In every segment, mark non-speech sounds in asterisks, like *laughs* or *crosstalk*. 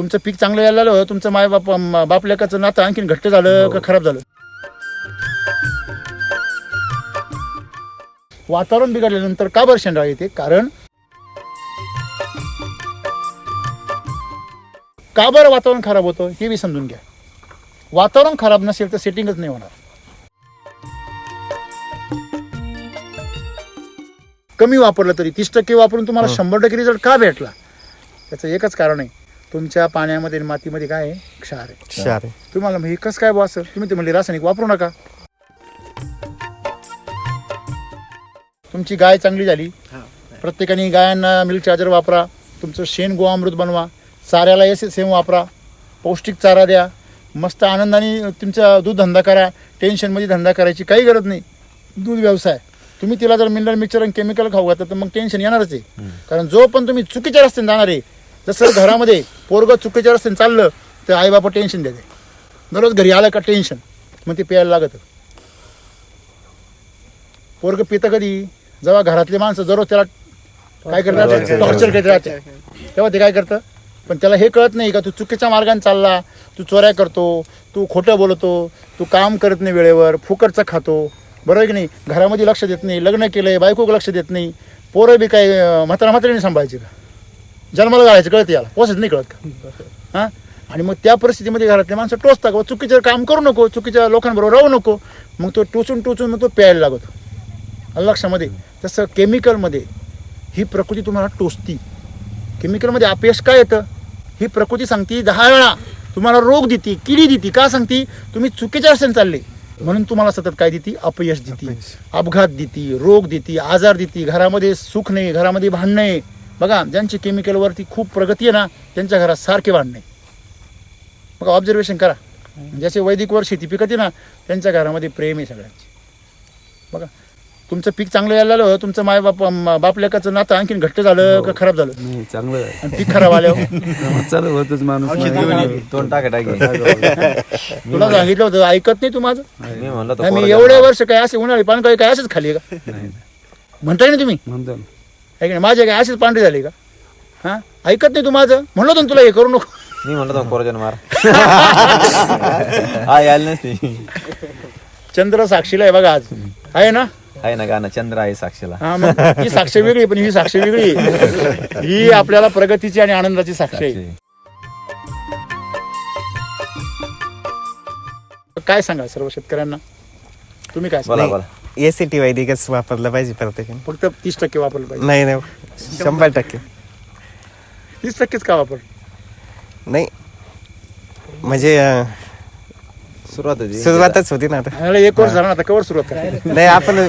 तुमचं पीक चांगलं यायला लागलं तुमचं माय बाप म- बाप लेकाचं नातं आणखीन घट्ट झालं का खराब झालं? वातावरण बिघडल्यानंतर का बरं शेंडा येते? कारण का बरं वातावरण खराब होतं हे बी समजून घ्या. वातावरण खराब नसेल तर सेटिंगच नाही होणार. कमी वापरलं तरी तीस टक्के वापरून तुम्हाला शंभर टक्के रिझल्ट का भेटला? त्याचं एकच कारण आहे. तुमच्या पाण्यामध्ये आणि मातीमध्ये काय आहे? क्षार आहे. क्षार आहे. तुम्हाला हे कसं काय बॉस तुम्ही ते म्हणले रासायनिक वापरू नका. तुमची गाय चांगली झाली. प्रत्येकाने गायांना मिल्क चार्जर वापरा. तुमचं शेण गोअमृत बनवा. चाऱ्याला एस सेम वापरा. पौष्टिक चारा द्या. मस्त आनंदाने तुमचा दूध धंदा करा. टेन्शनमध्ये धंदा करायची काही गरज नाही. दूध व्यवसाय. तुम्ही तिला जर मिनरल मिक्सर आणि केमिकल खाऊ घातलं तर मग टेन्शन येणारच आहे. कारण जो पण तुम्ही चुकीच्या रस्त्याने जाणार आहे जसं घरामध्ये पोरग चुकीच्या रस्त्याने चाललं तर आईबापा टेन्शन देते. दररोज घरी आलं का टेन्शन मग ते प्यायला लागत. पोरग पितं कधी? जेव्हा घरातले माणसं दररोज त्याला काय करतात? टॉर्चर करत राहते. तेव्हा ते काय करतं? पण त्याला हे कळत नाही का तू चुकीच्या मार्गाने चालला तू चोऱ्या करतो तू खोटं बोलतो तू काम करत नाही वेळेवर फुकटचं खातो. बरोबर की नाही? घरामध्ये लक्ष देत नाही लग्न केलंय बायको लक्ष देत नाही. पोरं बी काय म्हातारा म्हातारीने सांभाळायची का? जन्माला घालायचं कळतं याला. पोसच नाही कळत का? हां? आणि मग त्या परिस्थितीमध्ये घरातले माणसं टोचतात का? चुकीचं काम करू नको चुकीच्या लोकांबरोबर राहू नको. मग तो टोचून टोचून मग तो प्यायला लागतो. लक्षामध्ये तसं केमिकलमध्ये ही प्रकृती तुम्हाला टोचती. केमिकलमध्ये अपयश काय येतं? ही प्रकृती सांगती दहा वेळा तुम्हाला रोग देते किडी देते. का सांगती? तुम्ही चुकीच्या रस्त्याने चालले. म्हणून तुम्हाला सतत काय देते? अपयश देते. अपघात देते रोग देते आजार देते घरामध्ये सुख नाही घरामध्ये भांडणं आहे बघा ज्यांची केमिकलवरती खूप प्रगती आहे ना त्यांच्या घरात सारखे भांडणं. आहे बघा ऑब्झर्वेशन करा. ज्याचे वैदिकवर शेती पिकते ना त्यांच्या घरामध्ये प्रेम आहे सगळ्यांचे. बघा तुमचं पीक चांगलं यायला लागलं तुमचं माय बाप म- बाप लेकाचं नातं आणखीन घट्ट झालं का खराब झालं? नाही चांगलं आहे. आणि पीक खराब आल्यावर? *laughs* चालू होतच माणूस. तोंड टाका टाकी. *laughs* तुला सांगितलं होतं ऐकत नाही तू माझं. मी म्हणलं नाही, मी तर एवढे वर्ष काय असे उन्हाळी पाणी काय काय असंच खाली का? नाही. म्हणताय ना तुम्ही? म्हणतो ना. आहे की नाही? माझे काय असेच पांढरे झाले का? हा? ऐकत नाही तू माझं? म्हणलं होतं ना तुला हे करू नको. मी म्हणलं तर कोरजन मार *laughs* हा यायला चंद्र साक्षीला आहे बघा आज. आहे ना? आहे ना गाणं चंद्र आहे साक्षीला. हा मग ही साक्ष वेगळी पण ही साक्ष वेगळी. आहे. ही आपल्याला प्रगतीची आणि आनंदाची साक्ष आहे. काय सांगा सर्व शेतकऱ्यांना? तुम्ही काय बोला सांगा बोला. एसीटी वैदिकच वापरलं पाहिजे प्रत्येकाने फक्त तीस टक्के वापरलं पाहिजे. नाही नाही. शंभर टक्के. तीस टक्केच का वापर? नाही. म्हणजे अं, सुरुवात होती. सुरुवातच होती ना आता. एक वर्ष झाला ना आता कवर सुरुवात करा. नाही आपण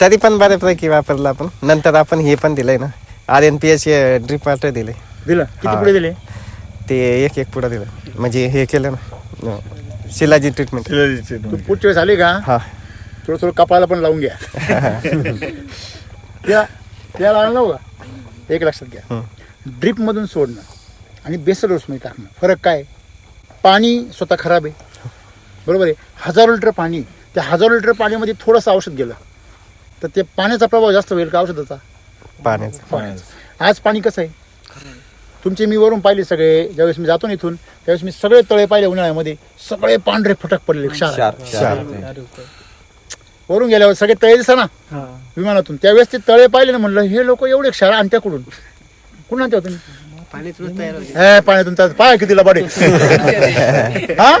तरी पण बऱ्यापैकी वापरलं आपण. नंतर आपण हे पण दिलंय ना. R N P H drip water दिले दिलं. किती हा. पुढे दिले? ते एक एक पुढं दिलं. म्हणजे हे केलं ना. शिलाजी ट्रीटमेंट तू पुढच्या वेळेस आली का? हा. थोडं थोडं कपाळाला पण लावून घ्या. त्या त्या लावून लावू का? एक लक्षात घ्या. ड्रीप मधून सोडणं आणि बेसल रोसमध्ये टाकणं. फरक काय? पाणी स्वतः खराब आहे. बरोबर आहे? हजारो लिटर पाणी त्या हजारो लिटर पाण्यामध्ये थोडंसं औषध गेलं तर ते पाण्याचा प्रभाव जास्त होईल का औषधाचा? पाण्याचं. पाण्याचा. आज पाणी कसं आहे? तुमचे मी वरून पाहिले सगळे ज्यावेळेस मी जातो ना इथून त्यावेळेस मी सगळे तळे पाहिले उन्हाळ्यामध्ये सगळे पांढरे फटक पडलेले क्षार. वरून गेल्यावर सगळे तळे दिसा ना विमानातून. त्यावेळेस ते तळे पाहिले ना म्हणलं हे लोक एवढे क्षार आणत्या कुठून? कुठून आणत्या तुम्ही? हे, पाण्यातून तर पाय किती लबाडे हा?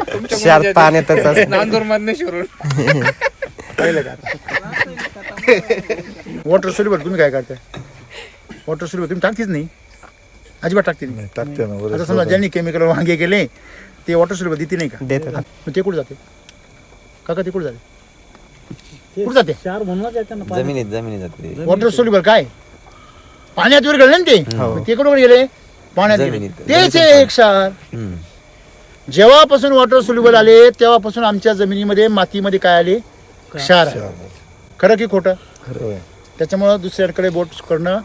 पाण्यातच *laughs* असतं. नांदूर मधने शिरून. पाहिलं का? वॉटर सुलीवर तुम्ही काय करताय? वॉटर सुलीवर तुम्ही टाकतीच नाही. अजिबात टाकते नाही. टाकते ना आता समजा ज्यांनी केमिकल वांगे केले ते वॉटर सुलीवर देते नाही का? देतात. मग ते कुठे जाते? काका ते कुठे जाते? कुठे जाते? जमिनीत जमिनीत जाते ते. वॉटर सोल्युबल काय? पाण्यात वर गेले ना ते? मग ते कुठे गेले? पाण्यात गेले. जमिनीत. तेच आहे एक क्षार हम्म. जेव्हापासून वॉटर सोल्युबल आले तेव्हापासून आमच्या जमिनीमध्ये मातीमध्ये काय आले? क्षार आले. खरं की खोटं? त्याच्यामुळं दुसऱ्याकडे बोट करणं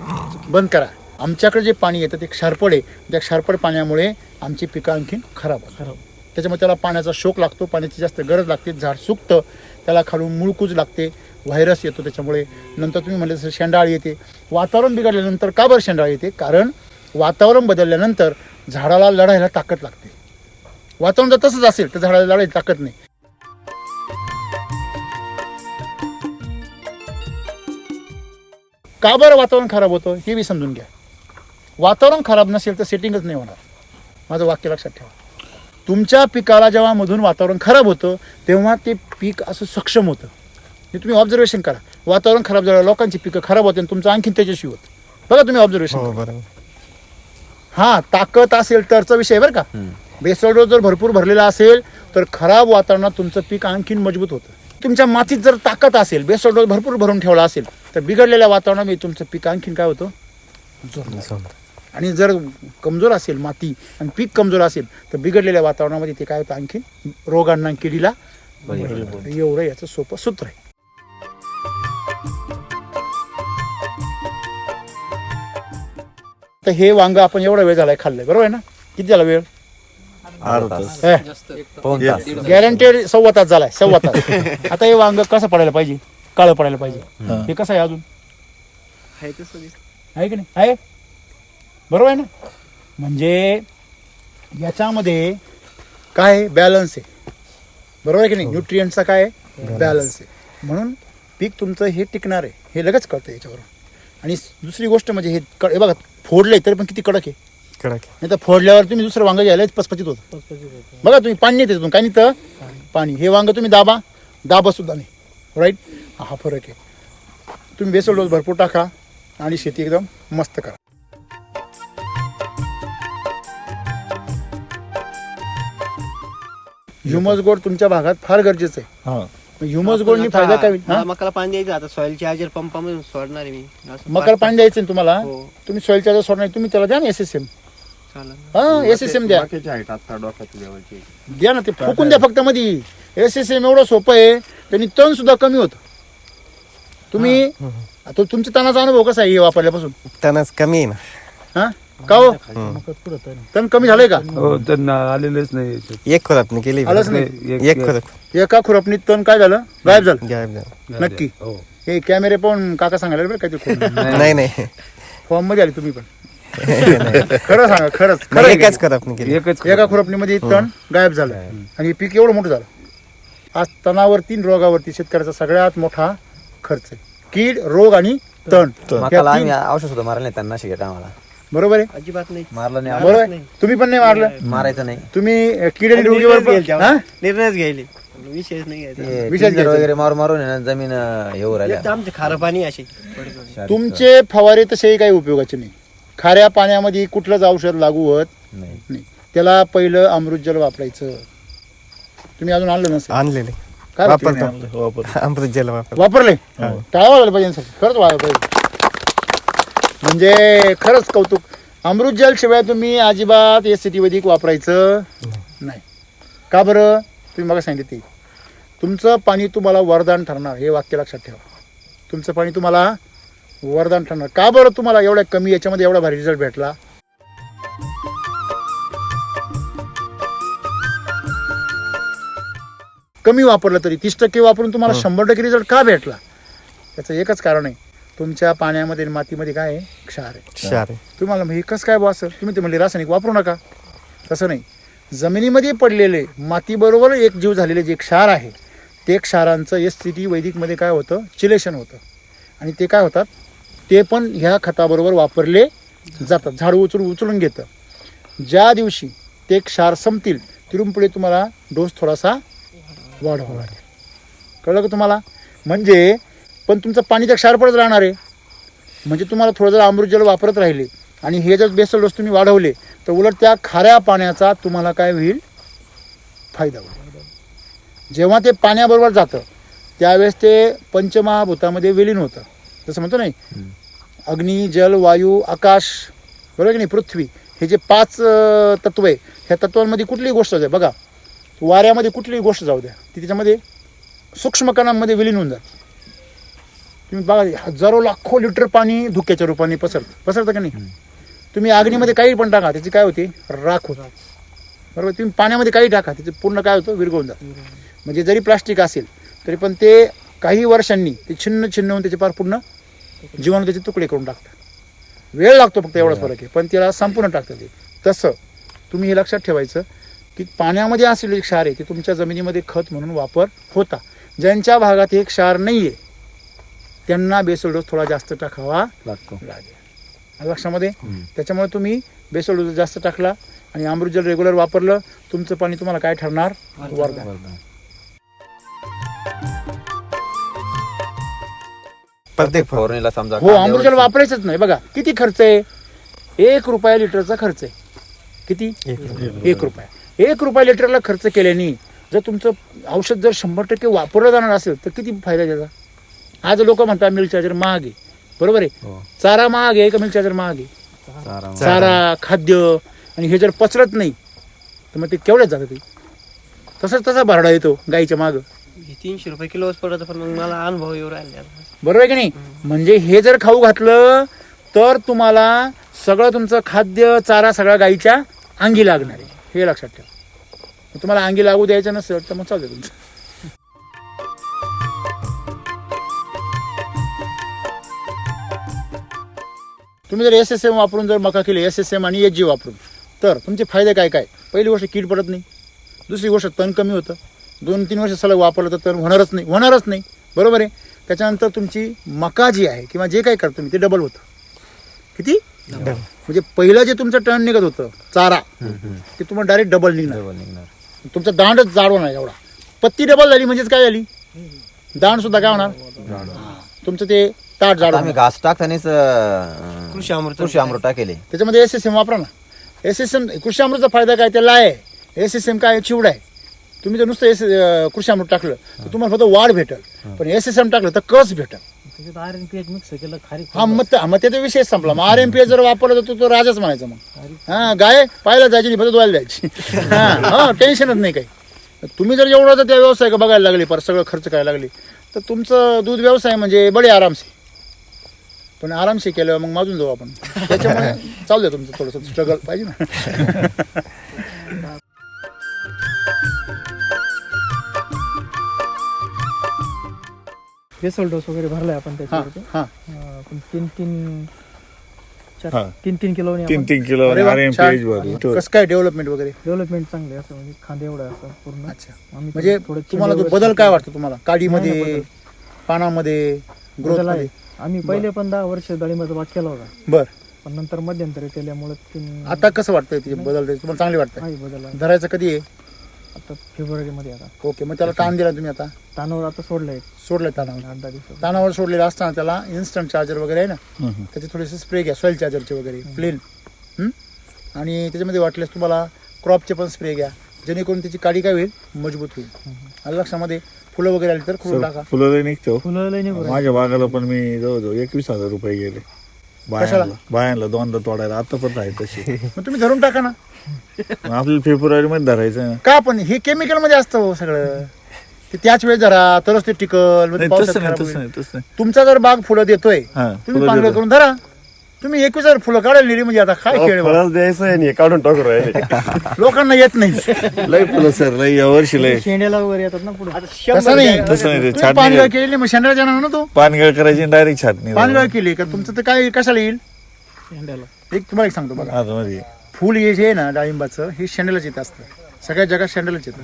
बंद करा. आमच्याकडे जे पाणी येतं ते क्षारपड आहे. त्या क्षारपड पाण्यामुळे आमची पिकं आणखीन खराब होतात. त्याच्यामुळे त्याला पाण्याचा शोक लागतो पाण्याची जास्त गरज लागते झाड सुकतं. त्याला खालून मुळकूज लागते व्हायरस येतो त्याच्यामुळे. नंतर तुम्ही म्हणले तसं शेंडाळ येते. वातावरण बिघडल्यानंतर का बरं शेंडाळ येते? कारण वातावरण बदलल्यानंतर झाडाला लढायला ताकद लागते. वातावरण जर तसंच असेल तर झाडाला लढायला ताकद नाही. का बरं वातावरण खराब होतं? हे बी समजून घ्या. वातावरण खराब नसेल तर सेटिंगच नाही होणार. माझं वाक्य लक्षात ठेवा. तुमच्या पिकाला जेव्हा मधून वातावरण खराब होतं तेव्हा ते पीक असं सक्षम होतं. हे तुम्ही ऑब्झर्वेशन करा. वातावरण खराब झालं लोकांची पिकं खराब होते आणि तुमचं आणखीन त्याच्याशी होतं. बघा तुम्ही ऑब्झर्वेशन हो हा ताकद असेल तरचा विषय आहे बरं का. बेसळ डोस जर भरपूर भरलेला असेल तर खराब वातावरणात तुमचं पीक आणखीन मजबूत होतं. तुमच्या मातीत जर ताकद असेल बेसळ डोस भरपूर भरून ठेवला असेल तर बिघडलेल्या वातावरणामध्ये तुमचं पीक आणखीन काय होतं? जोरदार. आणि जर कमजोर असेल माती आणि पीक कमजोर असेल तर बिघडलेल्या वातावरणामध्ये ते काय होतं आणखीन रोगांना किडीला बळी एवढं याचं सोपं सूत्र आहे. तर हे वांग आपण एवढा वेळ झालाय खाल्लंय बरोबर आहे ना? किती झाला वेळ? गॅरंटेड सव्वा तास झालाय सव्वा तास. *laughs* आता हे वांग कसं पडायला पाहिजे? काळं पडायला पाहिजे. हे. कसं आहे अजून. आहे की नाही? आहे? बरोबर आहे ना? म्हणजे याच्यामध्ये काय बॅलन्स आहे. बरोबर आहे की नाही? न्यूट्रियंटचा काय बॅलन्स आहे. म्हणून पीक तुमचं हे टिकणार आहे. हे लगेच कळतं याच्यावरून. आणि दुसरी गोष्ट म्हणजे हे क- हे बघा फोडलंय तरी पण किती कडक आहे. कडक आहे. नाही तर फोडल्यावर तुम्ही दुसरं वांग घ्यायला पचपचित होतं. बघा तुम्ही पाणी नाही त्याच्यातून काय नाही तर पाणी. हे वांग तुम्ही दाबा. दाबा सुद्धा नाही. राईट हा फरक आहे. तुम्ही बेसल डोस भरपूर टाका आणि शेती एकदम मस्त करा. ह्युमस गोड तुमच्या भागात फार गरजेचं आहे. ह्युमस गोडनी फायदा काय होईल मला हा? मकाला पाणी द्यायचं आता सॉइल चार्जर पंपामधून सोडणार आहे मी. असं मकर पाणी द्यायचं ना तुम्हाला? हो. तुम्ही सॉईल चार्जर सोडणार तुम्ही त्याला द्या ना एस एस एम चालेल. हा एस एस एम द्या. बाकीचे आहेत आता डोक्यात लेवलचे द्या ना ते फुकून द्या फक्त मध्ये एस एस एम एवढं सोपं आहे त्यांनी तण सुद्धा कमी होतं. तुम्ही आता तुमच्या तणाचा अनुभव कसा आहे हे वापरल्यापासून? तणच कमी आहे ना. हा? का हो? तण कमी झालंय का? हो त्यांना आलेलेच नाही याच्यात. एक खुरापणी केली. आलंच नाही? एक- एक खुराप. एका खुरपणीत तण काय झालं? गायब झालं? गायब झालं. नक्की? हो. हे कॅमेरे पाहून काका सांगायला बरं काय नाही नाही. फॉर्ममध्ये आले तुम्ही पण. *laughs* खरं सांगा खरंच. खरं नाही, आहे एकच की खुरापणी केली. एकच? एका खुरपणीमध्ये तण गायब झालं. आणि हे पीक एवढं मोठं झालं. आज तणावरती आणि रोगावरती शेतकऱ्याचा सगळ्यात मोठा खर्च आहे. कीड रोग आणि तण. या मकाला तीन- आम्ही औषध सुद्धा मारलं नाही त्यांना शिकत आम्हाला. बरोबर आहे? अजिबात नाही. मारलं नाही. बरोबर आहे? तुम्ही पण नाही मारलं? मारायचं नाही. तुम्ही कीड आणि रोगीवर निर्णयच घ्यायचे हा? आहोत. निर्णयच घ्यायले. विषयच नाही घ्यायचा. ते विषय टिंगर घ्यायचा. वगैरे मारून मारून आहे ना जमीन अं, हे होऊ राहिल्या. आमचे खारं पाणी असे. तुमचे फवारे तसेही काही उपयोगाचे नाही. खाऱ्या पाण्यामध्ये कुठलंच औषध लागू होत नाही. नाही. त्याला पहिलं अमृत जल वापरायचं. तुम्ही अजून आणलं नसेल? आणलेले. काय वापरलं? वापरतो. अमृत जल वापर वापरले? टाळा वाजलं पाहिजे सर. खरंच वाजलं पाहिजे. म्हणजे खरंच कौतुक. अमृत जल शिवाय तुम्ही अजिबात एस सी टी वैदिक वापरायचं नाही. का बरं? तुम्ही मला सांगितलं ते. तुमचं पाणी तुम्हाला वरदान ठरणार हे वाक्य लक्षात ठेवा. तुमचं पाणी तुम्हाला वरदान ठरणार. का बरं तुम्हाला एवढ्या कमी याच्यामध्ये एवढा भारी रिझल्ट भेटला? कमी वापरलं तरी तीस टक्के वापरून तुम्हाला शंभर टक्के रिझल्ट का भेटला? त्याचं एकच कारण आहे. तुमच्या पाण्यामध्ये आणि मातीमध्ये काय आहे? क्षार आहे. क्षार आहे. तुम्हाला हे कसं काय बॉस तुम्ही ते म्हणले रासायनिक वापरू नका. तसं नाही. जमिनीमध्ये पडलेले मातीबरोबर एक जीव झालेले जे क्षार आहे ते क्षारांचं एस सी टी वैदिकमध्ये काय होतं? चिलेशन होतं. आणि ते काय होतात? ते पण ह्या खताबरोबर वापरले जातात. झाड उचलून उचलून घेतं. ज्या दिवशी ते क्षार संपतील तिथून पुढे तुम्हाला डोस थोडासा वाढवावा लागेल. कळलं का तुम्हाला? म्हणजे पण तुमचं पाणी त्या क्षारपडच राहणार आहे. म्हणजे तुम्हाला थोडं जर अमृत जल वापरत राहिले आणि हे जर बेसल डोस तुम्ही वाढवले तर उलट त्या खाऱ्या पाण्याचा तुम्हाला काय होईल? फायदा होईल. जेव्हा ते पाण्याबरोबर जातं त्यावेळेस ते पंचमहाभूतामध्ये विलीन होतं. जसं म्हणतो नाही अग्नी जल वायू आकाश बरोबर की नाही पृथ्वी हे जे पाच तत्व आहे ह्या तत्वांमध्ये कुठलीही गोष्ट जाऊ द्या. बघा वाऱ्यामध्ये कुठलीही गोष्ट जाऊ द्या. ती त्याच्यामध्ये सूक्ष्म कणांमध्ये विलीन होऊन जाते. तुम्ही बघा हजारो लाखो लिटर पाणी धुक्याच्या रूपाने पसरतं. पसरतं का नाही? तुम्ही अग्नीमध्ये काही पण टाका त्याची काय होते? राख होते. बरोबर? तुम्ही पाण्यामध्ये काही टाका त्याचे पूर्ण काय होतं? विरघळून जातं. म्हणजे जरी प्लास्टिक असेल तरी पण ते काही वर्षांनी ते छिन्न छिन्न होऊन त्याचे पार पूर्ण जीवाणू त्याचे तुकडे करून टाकतात. वेळ लागतो फक्त एवढाच फरक आहे पण त्याला संपूर्ण टाकतं ते. तसं तुम्ही हे लक्षात ठेवायचं की पाण्यामध्ये असलेले क्षार आहे ते तुमच्या जमिनीमध्ये खत म्हणून वापर होता. ज्यांच्या भागात हे क्षार नाही आहे त्यांना बेसल डोस थोडा जास्त टाकावा लागतो. लागेल. लक्षामध्ये? त्याच्यामुळे तुम्ही बेसल डोस जास्त टाकला आणि अमृतजल रेग्युलर वापरलं तुमचं पाणी तुम्हाला काय ठरणार? वरदान. प्रत्येक फवारणीला समजा हो अमृतजल वापरायचंच नाही. बघा किती खर्च आहे? एक रुपया लिटरचा खर्च आहे. किती? एक रुपया. एक रुपया. लिटरला खर्च केल्याने जर तुमचं औषध जर शंभर टक्के वापरलं जाणार असेल तर किती फायदा त्याचा? आज लोक म्हणतात मिल्क चार्जर महाग आहे. बरोबर आहे? हो. चारा महाग आहे का मिल्क चार्जर महाग आहे? चारा- चारा खाद्य आणि हे जर पचलत नाही तर मग ते केवढ्यात जातं ते? तसंच तसा भरडा येतो गाईच्या मागं. हे तीनशे रुपये किलोच पडत पण मग मला अनुभव येऊ राहिले. बरोबर आहे की नाही? म्हणजे हे जर खाऊ घातलं तर तुम्हाला सगळं तुमचं खाद्य चारा सगळा गाईच्या अंगी लागणार आहे. हे लक्षात ठेवा. तुम्हाला अंगी लागू द्यायचं नसेल तर मग चालतं तुमचं. तुम्ही जर एस एस एम वापरून जर मका केली एस एस एम आणि एच जी वापरून तर तुमचे फायदे काय काय? पहिली गोष्ट कीड पडत नाही. दुसरी गोष्ट तण कमी होतं. दोन तीन वर्ष सलग वापरलं तर तण होणारच नाही. होणारच नाही. बरोबर आहे? त्याच्यानंतर तुमची मका जी आहे किंवा जे काय करतो तुम्ही ते डबल होतं. किती? म्हणजे पहिलं जे तुमचं टन निघत होतं चारा ते तुम्हाला डायरेक्ट डबल निघणार. तुमचं दांडच जाड होणार एवढा. पत्ती डबल झाली म्हणजेच काय झाली? दांड सुद्धा काय होणार. तुमचं ते ताट जाड आम्ही होणार घास टाकतानीच अं, कृषी अमृत कृषी अमृत टाकेले. त्याच्यामध्ये एस एस एम वापरा ना. एस एस एम कृषी अमृतचा फायदा काय? त्याला आहे. एस एस एम काय? चिवडा आहे. तुम्ही जर नुसतं एस कृषी अमृत टाकलं तर तुम्हाला फक्त वाढ भेटल. पण एस एस एम टाकलं तर कस भेटल? हा मग ते- मग ते तर विषय संपला. मग आर एम पी जर वापरलं तर तो- तो राजाच म्हणायचा मग. हा गाय पाहायला जायची नाही फक्त धुवायला जायची. हा टेन्शनच नाही काही. तुम्ही जर एवढं जर त्या व्यवसाय बघायला लागले पर सगळं खर्च करायला लागले तर तुमचं दूध व्यवसाय म्हणजे बडे आरामसे पण आरामशी केल्यावर मग माजून जाऊ आपण. त्याच्यामुळे *laughs* चालू द्या तुमचं थोडंसं स्ट्रगल पाहिजे ना. बेसल डोस वगैरे भरलाय आपण त्याच्यावरती. हा. अं, आपण तीन तीन चार- हा. तीन तीन किलो तीन तीन किलो अरे वा, आर एम पी छान. एच भरली कसं काय डेव्हलपमेंट वगैरे? डेव्हलपमेंट चांगले असं म्हणजे खांदे एवढा असं पूर्ण. अच्छा. आम्ही म्हणजे थोडं तुम्हाला बदल काय वाटतो तुम्हाला? काडीमध्ये पानामध्ये? बदल आहे मध्ये. आम्ही पहिले पण दहा वर्ष डाळिंबाचा बाग केला होता. बर. पण नंतर मध्यंतरी केल्यामुळे तीन आता कसं वाटतंय ते बदल तुम्हाला चांगले वाटतंय? आहे बदल आहे. धरायचं कधी आहे? आता फेब्रुवारी मध्ये आता. ओके मग त्याला ताण दिला तुम्ही आता? तानावर आता सोडलंय. सोडलंय तानावर. आठ दहा दिवसात तानावर सोडलेलं असताना त्याला इन्स्टंट चार्जर वगैरे आहे ना? त्याचे थोडेसे स्प्रे घ्या सॉईल चार्जरचे वगैरे प्लेन आणि त्याच्यामध्ये वाटल्यास तुम्हाला क्रॉपचे पण स्प्रे घ्या. जेणेकरून त्याची काडी काय होईल? मजबूत होईल. आलं लक्षामध्ये फुलं वगैरे आली तर फुलं टाका. फुलं लय निघतो फुलं लय निघू राहिले. माझ्या बागाला पण मी जवळजवळ एकवीस हजार रुपये गेले. बायांना बायांना दोनदा तोडायला. आता पण आहे तशी. *laughs* मग तुम्ही धरून टाका ना. मग आपल्याला फेब्रुवारी मध्ये धरायचं ना. का पण हे केमिकलमध्ये असतं हो सगळं. ते त्याच वेळेस धरा तरच ते टिकल मग ते नाही पावसात तसं नाही खराब तसं होईल. नाही तसं नाही. तुमचा जर बाग फुलं देतोय हा, तुम्ही फुलं पांढरं देतो. करून धरा. तुम्ही एकवीस हजार फुलं काढायला नेली म्हणजे आता काय खेळ बा? फळच द्यायचं आहे आणि काढून टाकू राहिले. *laughs* लोकांना येत नाही. लय फुलं सर लय या वर्षी लय. शेंड्याला वगैरे येतात ना पुढे. तसं नाही तसं नाही ते तुम्ही छाटणी पानगळ केलेली मग शेंडा जाणार ना तो? पानगळ करायची डायरेक्ट छाटणी पानगळ केली का तुमचं तर काय कशाला येईल? शेंड्याला. एक तुम्हाला एक सांगतो बघा. आतमध्ये फुल हे जे आहे ना डाळिंबाचं हे शेंड्यालाच येत असतं. सगळ्या जगात शेंड्यालाच येतं.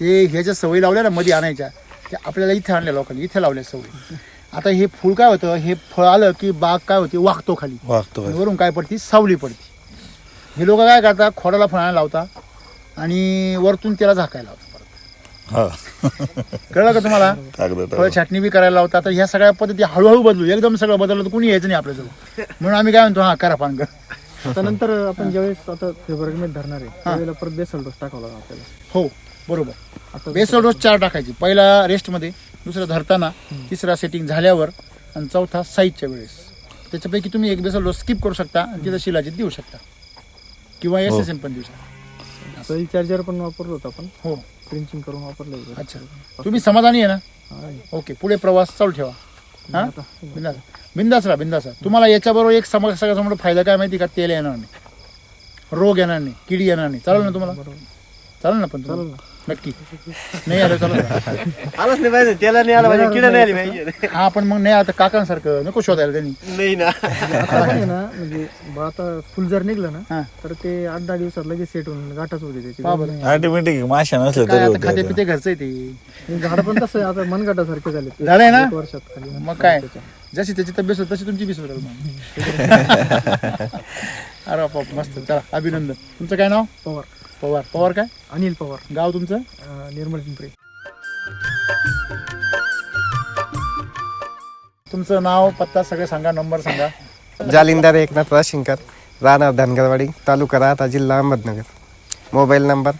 ते ह्या ज्या सवयी लावल्या ना मध्ये आणायच्या. ते आपल्याला इथे आणल्या लोकांनी इथे लावल्या सवयी. आता हे फुल काय होतं? हे फळ आलं की बाग काय होते? वागतो खाली. वागतो आणि वरून काय पडती? सावली पडती. हे लोक काय करतात? खोडाला फळायला लावता आणि वरतून त्याला झाकायला लावतात हा. कळलं का तुम्हाला? फळ. छाटणी बी करायला लावतात. तर ह्या सगळ्या पद्धती हळूहळू बदलू. एकदम सगळं बदललं तर कुणी यायचं नाही आपल्याजवळ. म्हणून आम्ही काय म्हणतो? हा करा पानगळ आता नंतर आपण ज्यावेळेस आता फेब्रुवारी मध्ये धरणार आहे त्यावेळेला परत बेसल डोस टाकावा लागला आपल्याला. हो बरोबर. आता बेसल डोस चार टाकायची. पहिला रेस्टमध्ये दुसरा धरताना तिसरा सेटिंग झाल्यावर आणि चौथा साईजच्या वेळेस. त्याच्यापैकी तुम्ही एक बेसल स्किप करू शकता आणि तिथं शिलाजीत देऊ शकता. किंवा एस एस एम पण देऊ शकता. सॉइल चार्जर पण वापरलो होतो आपण. हो. ट्रिंचिंग करून वापरलं होतं. अच्छा. तुम्ही समाधानी आहे ना? हा, आहे. ओके पुढे प्रवास चालू ठेवा. हा? बिंदास. बिंदास राहा बिंदास राहा. तुम्हाला याच्याबरोबर एक सम सगळ्यात मोठा फायदा काय माहिती का? तेल येणार नाही. रोग येणार नाही. किडी येणार नाही. चालेल ना तुम्हाला? चालेल ना पण तुम्हाला? चालेल ना. नक्की. नाही आलं चला आलंच नाही पाहिजे त्याला नाही आलं पाहिजे किडा नाही आली पाहिजे. हा पण मग नाही आता काकांसारखं नको शोधायला त्यांनी. नाही ना. आता पण आहे ना म्हणजे बा आता फुल जर निघलं हा. ना तर ते आठ दहा दिवसात लगेच सेट होऊन गाठच होते त्याची. ऑटोमॅटिक माशा नसले आता खाते. पिते घरचं आहे ते. झाड पण तसं आहे, आता मनगटासारखे झाले. झालंय ना? एक वर्षात खाली. मग काय? जशी त्याची तब्येत होती तशी तुमची बी मग. *laughs* अरे बाप मस्त. चला अभिनंदन. तुमचं काय नाव? पवार. पवार. पवार काय? अनिल पवार. गाव तुमचं? अं, निर्मल पिंपरी. तुमचं नाव पत्ता सगळं सांगा नंबर सांगा. जालिंदर एकनाथ वाशिंकर राहणार धनगरवाडी तालुका राहता जिल्हा अहमदनगर. मोबाईल नंबर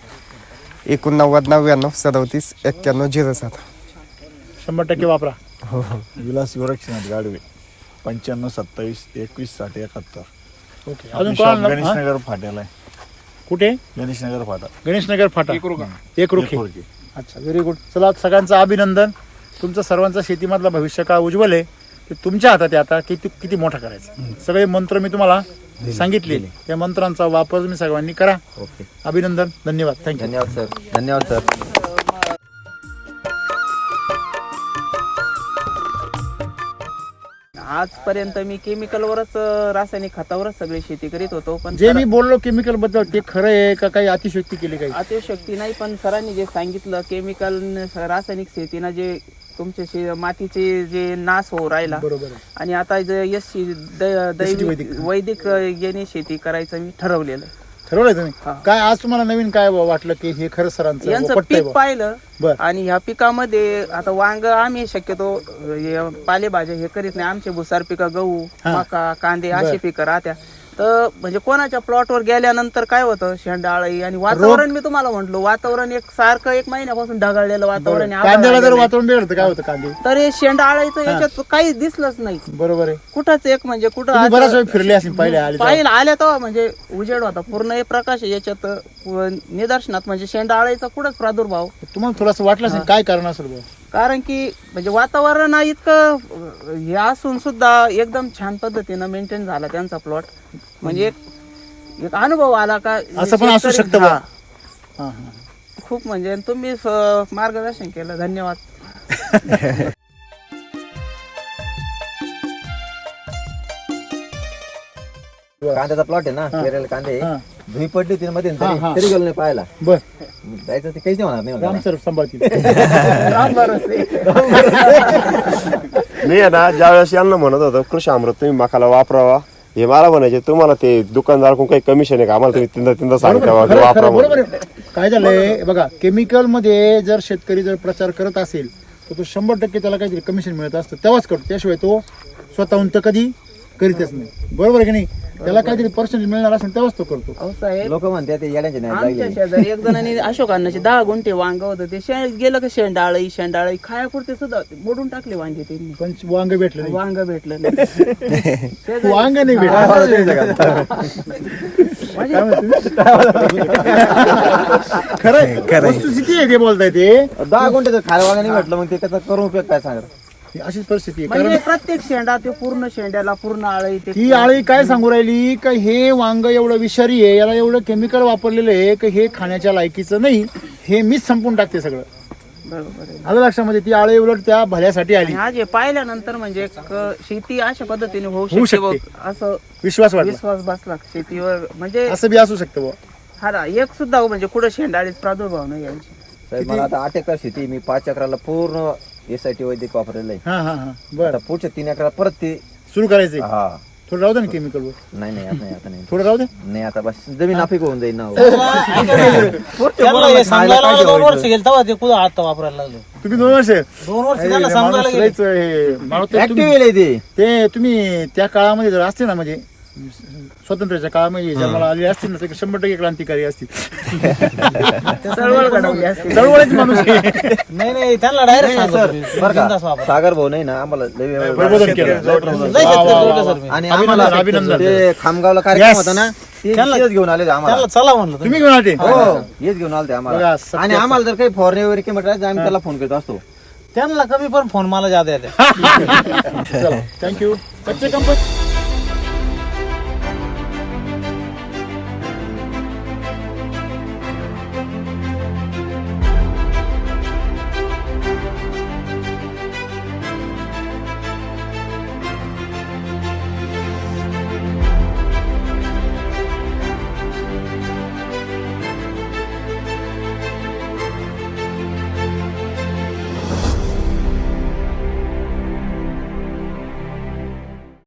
एकोणनव्वद नव्याण्णव सदोतीस एक्क्याण्णव झिरो सात. शंभर टक्के वापरा. हो हो. विलास गोरक्षनाथ गाडवे पंच्याण्णव सत्तावीस एकवीस साठ एकाहत्तर. ओके अजून कोणाला? गणेशनगर फाट्याला आहे. कुठे? गणेशनगर फाटा. गणेशनगर फाटा. एक रुखी. अच्छा व्हेरी गुड चला सगळ्यांचं अभिनंदन. तुमचं सर्वांचा शेतीमधला भविष्य काळ उज्ज्वल आहे ते तुमच्या हातात आहे आता. किती किती मोठा करायचा? सगळे मंत्र मी तुम्हाला सांगितले. त्या मंत्रांचा वापर तुम्ही सर्वांनी करा. ओके. अभिनंदन धन्यवाद. थँक्यू धन्यवाद सर धन्यवाद सर आजपर्यंत मी केमिकलवरच अं, रासायनिक खतावरच सगळी शेती करीत होतो पण जे मी बोललो केमिकलबद्दल ते खरं आहे का काही अतिशयोक्ती केली काही? अतिशक्ती नाही पण सरांनी जे सांगितलं केमिकल रासायनिक शेतीनं जे तुमचे शे- मातीचे जे नाश होऊ राहिला. बरोबर आहे. आणि आता जे एस सी दैविक वैदिक. वैदिक याने शेती करायचं मी ठरवलेलं ठरवलंय तुम्ही. काय आज तुम्हाला नवीन काय वाटलं की हे खरं सरांचं यांचं पटतंय पीक बुवा? पाहिलं बर आणि ह्या पिकामध्ये आता वांग आम्ही शक्यतो हे पालेभाज्या हे करीत नाही आमचे भुसार पिकं गहू हा. मका कांदे. अशी पिकं राहत्या तर म्हणजे कोणाच्या प्लॉटवर गेल्यानंतर काय होतं? शेंडाळी आणि वातावरण मी तुम्हाला म्हंटलो. वातावरण एक सारखं एक महिन्यापासून ढगाळलेलं वातावरण आहे, आभाळ कांद्याला जर आलेलं आहे. वातावरण बिघडतं काय होतं कांदे? तर हे शेंडाळाचं याच्यात काहीच दिसलंच नाही. बरोबर आहे. कुठंच एक म्हणजे कुठं बराच वेळ फिरले असेल पहिले आल्या तेव्हा म्हणजे उजेड होता. पूर्ण हे प्रकाश याच्यात निदर्शनात म्हणजे शेंडाळाचा कुठंच प्रादुर्भाव? तुम्हाला थोडंसं वाटलं असेल काय कारण असेल? कारण की म्हणजे वातावरण इतकं हे असून सुद्धा एकदम छान पद्धतीनं मेंटेन झाला त्यांचा प्लॉट म्हणजे एक एक अनुभव आला का असं पण असू शेतकरी- शकतं. हा, हा, हा. खूप म्हणजे तुम्ही मार्गदर्शन केलं धन्यवाद *laughs* कांद्याचा प्लॉट आहे ना पेरेल कांदे हा. धुई पडली होती ना मध्ये हा, हा. तरी गेलो नाही पाहायला बर जायचं ते काहीच नाही होणार नाही राम सर सांभाळतील. मी आहे ना ज्यावेळेस यांना म्हणत होतो कृषी अमृत तुम्ही मकाला वापरावा हे मला म्हणायचे तुम्हाला ते दुकानदार कोण काही कमिशन आहे का? आम्हाला तुम्ही तीनदा तीनदा सांगता खरं- वापरा खरं- बरोबर. आहे. काय झालंय बघा केमिकलमध्ये जर शेतकरी जर प्रचार करत असेल तर तो शंभर टक्के त्याला काहीतरी कमिशन मिळत असतं. तेव्हाच करतो. त्याशिवाय तो स्वतःहून तर कधी करीतच नाही. बरोबर आहे की नाही? त्याला काहीतरी पर्सेंटेज मिळणार असेल तेव्हाच तो करतो. अहो साहेब लोक म्हणते ते येड्यांचे नाही आमच्या लागले शेजारी एक जणांनी *laughs* अशोक अण्णाचे दहा गुंठे वांग होतं. ते शे गेलं का शेंडाळी शेंडाळी खायापुरते सुद्धा मोडून टाकले वांगे त्यांनी. पण वांग भेटलं नाही. वांग भेटलं नाही. *laughs* वांग नाही भेटलं. काय म्हणते? खरंय खरंय. वस्तुस्थिती आहे. ते बोलताय ते? दहा गुंठे खायला वागा नाही भेटलं मग ते त्याचा करून उपयोग काय सांगा? ही अशीच परिस्थिती आहे. म्हणजे कारण प्रत्येक शेंडा ते पूर्ण शेंड्याला पूर्ण आळी ते ती आळी काय सांगू राहिली? का हे वांग एवढं विषारी आहे याला एवढं केमिकल वापरलेलं आहे की हे खाण्याच्या लायकीचं नाही हे मीच संपून टाकते सगळं. बरोबर आहे. आलं लक्षामध्ये ती आळी उलट त्या भल्यासाठी आली. आणि आज हे पाहिल्यानंतर म्हणजे क- शेती अशा पद्धतीने होऊ होऊ शकते शकते. बघ, असं विश्वास वाटला विश्वास बसला शेतीवर. म्हणजे असं बी असू शकतं बुवा. हा ना, एक सुद्धा म्हणजे कुठं शेंडाळीच प्रादुर्भाव नाही यांची साहेब मला आता आठ एकर शेती मी पाच एकराला पूर्ण एस आय टी वैदिक वापरलेलं आहे. हा हा हा. बरं. आता पुढच्या तीन एकरा परत ते सुरू करायचंय? हा. थोडं राहू दे ना केमिकल वर. नाही नाही आता नाही आता नाही. थोडं राहू दे. नाही आता बस जमीन नाफिक होऊन जाईल ना हो. *laughs* त्यांना हे समजायला मला दोन वर्ष गेले तेव्हा ते कुठं आता वापरायला लागले? तुम्ही दोन वर्ष दोन वर्ष अरे, त्यांना हे समजायला माणूस गेले. लयच हे, मला वाटतं ऍक्टिव्ह तुम्ही- आहे ते. ते तुम्ही त्या काळामध्ये जर असते ना म्हणजे स्वातंत्र्याच्या काळामध्ये जन्माला आले असतील ना तर शंभर टक्के क्रांतिकारी असतील *laughs* चळवळ घडवली चळवळीचे माणूस आहे. *laughs* नाही नाही त्यांना डायरेक्ट नाही, सर. बरं का. सागर भाऊ नाही ना आम्हाला लय वेळ- प्रबोधन केलं लय वा, शेतकरी वा, जोडले वा, सर वा. मी. आणि आम्हाला अभिनंदन. ते खामगावला कार्यक्रम Yes. होता ना ते त्यांना- तेच घेऊन आले आम्हाला त्यांना चला म्हणलं तुम्ही. तुम्ही घेऊन आले हो हेच घेऊन आले बघा, आम्हाला सत्याचं. आणि आम्हाला जर काही फॉरने वगैरे किंमत राहायचं आम्ही त्याला फोन करत असतो त्यांना कमी पण फोन मला जादा येते *laughs* चला थँक्यू कच्चे कंपनी